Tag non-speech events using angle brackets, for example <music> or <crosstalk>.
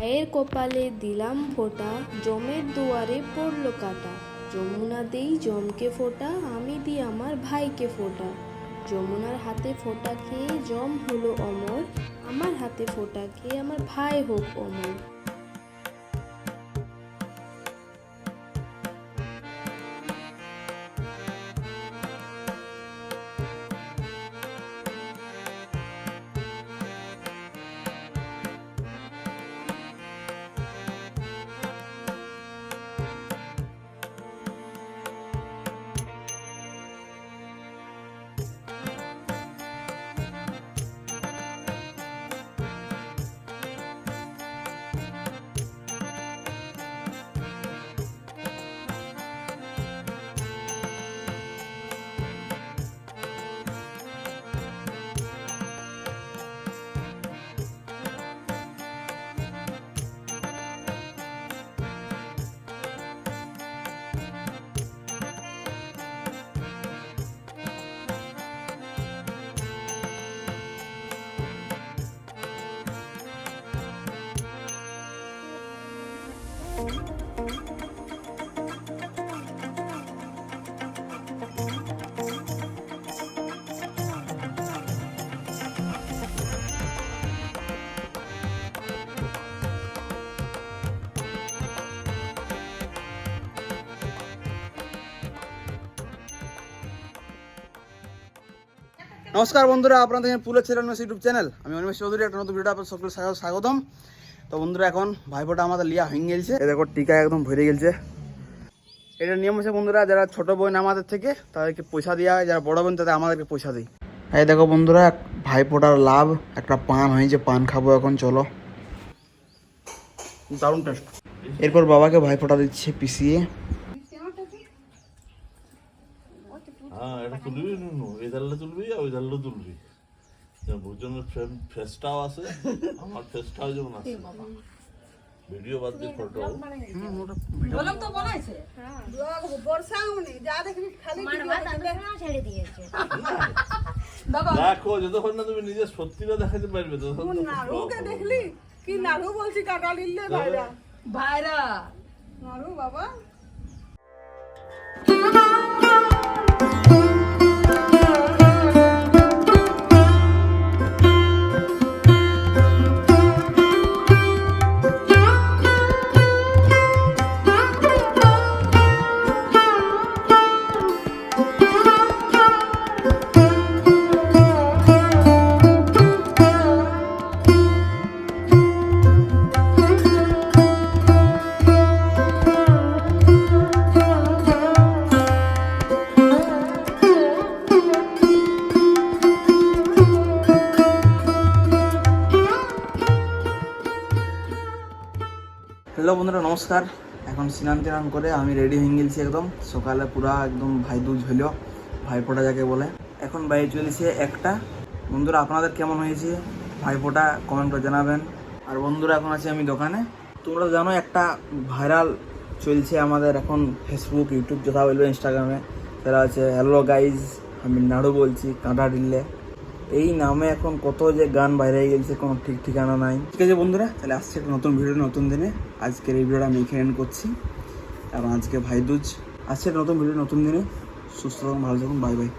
মায়ের কপালে দিলাম ফোঁটা, জমের দুয়ারে পড়ল কাটা। যমুনা দেই জমকে ফোঁটা, আমি দিই আমার ভাইকে ফোটা। যমুনার হাতে ফোটা খেয়ে জম হলো অমর, আমার হাতে ফোঁটা খেয়ে আমার ভাই হোক অমর। নমস্কার বন্ধুরা, আপনাদের পুলের ছেলে অনিমেষ ইউটিউব চ্যানেল। আমি অনিমেষ চৌধুরী, একটা নতুন ভিডিও আপনার সকলে স্বাগত- স্বাগতম। তো বন্ধুরা, এখন ভাইফোঁটা আমাদের লিয়া হয়ে গেছে। দেখো, টিকা একদম ভরে গেছে। এটা নিয়ম হচ্ছে বন্ধুরা, যারা ছোট বোন আমাদের থেকে, তাদেরকে পয়সা দেওয়া হয়। যারা বড় বোন, তাদের আমাদেরকে পয়সা দেয় এই দেখো বন্ধুরা ভাইফোঁটার লাভ, একটা পান হয়েছে, পান খাব এখন, চলো। দারুণ টেস্ট এরপর বাবাকে ভাইফোঁটা দিচ্ছে পিসিয়ে। হ্যাঁ এটা তুলবি নুনু এই ধারলে তুলবি আর ওই ধারলে তুলবি। ভোজনের ফেসটাও আছে আমার ফেসটাও যেমন আছে। ভিডিও বাদ দিয়ে ফটো <laughs> দেখো। যতক্ষণ না তুমি নিজের সত্যিটা দেখাতে পারবে ততক্ষণ তো নাড়ুকে দেখলি? কি নাড়ু বলছি কাকা লিল্লে ভাইরা? ভাইরা। নাড়ু বাবা। হ্যালো বন্ধুরা, নমস্কার। এখন স্নান টান করে আমি রেডি হয়ে গেছি একদম। সকালে পুরা একদম ভাই দুজ হইল ভাইফোঁটা যাকে বলে। এখন বাইরে চলেছে একটা। বন্ধুরা, আপনাদের কেমন হয়েছে? ভাইফোঁটা কমেন্ট করে জানাবেন। আর বন্ধুরা, এখন আছি আমি দোকানে। তোমরা জানো একটা ভাইরাল চলছে আমাদের এখন ফেসবুক ইউটিউব যথা বলবে ইনস্টাগ্রামে সেটা হচ্ছে হ্যালো গাইজ আমি নাড়ু বলছি, কাঁটা ডিললে এই নামে এখন কত যে গান বাইরে গেছে কোনো ঠিক ঠিকানা নাই। ঠিক আছে বন্ধুরা, তাহলে আসছে একটা নতুন ভিডিও নতুন দিনে। আজকের এই ভিডিওটা আমি এখানে করছি। কারণ আজকে ভাইদুজ আসছে নতুন ভিডিও নতুন দিনে। সুস্থ থাকুন, ভালো থাকুন বাই বাই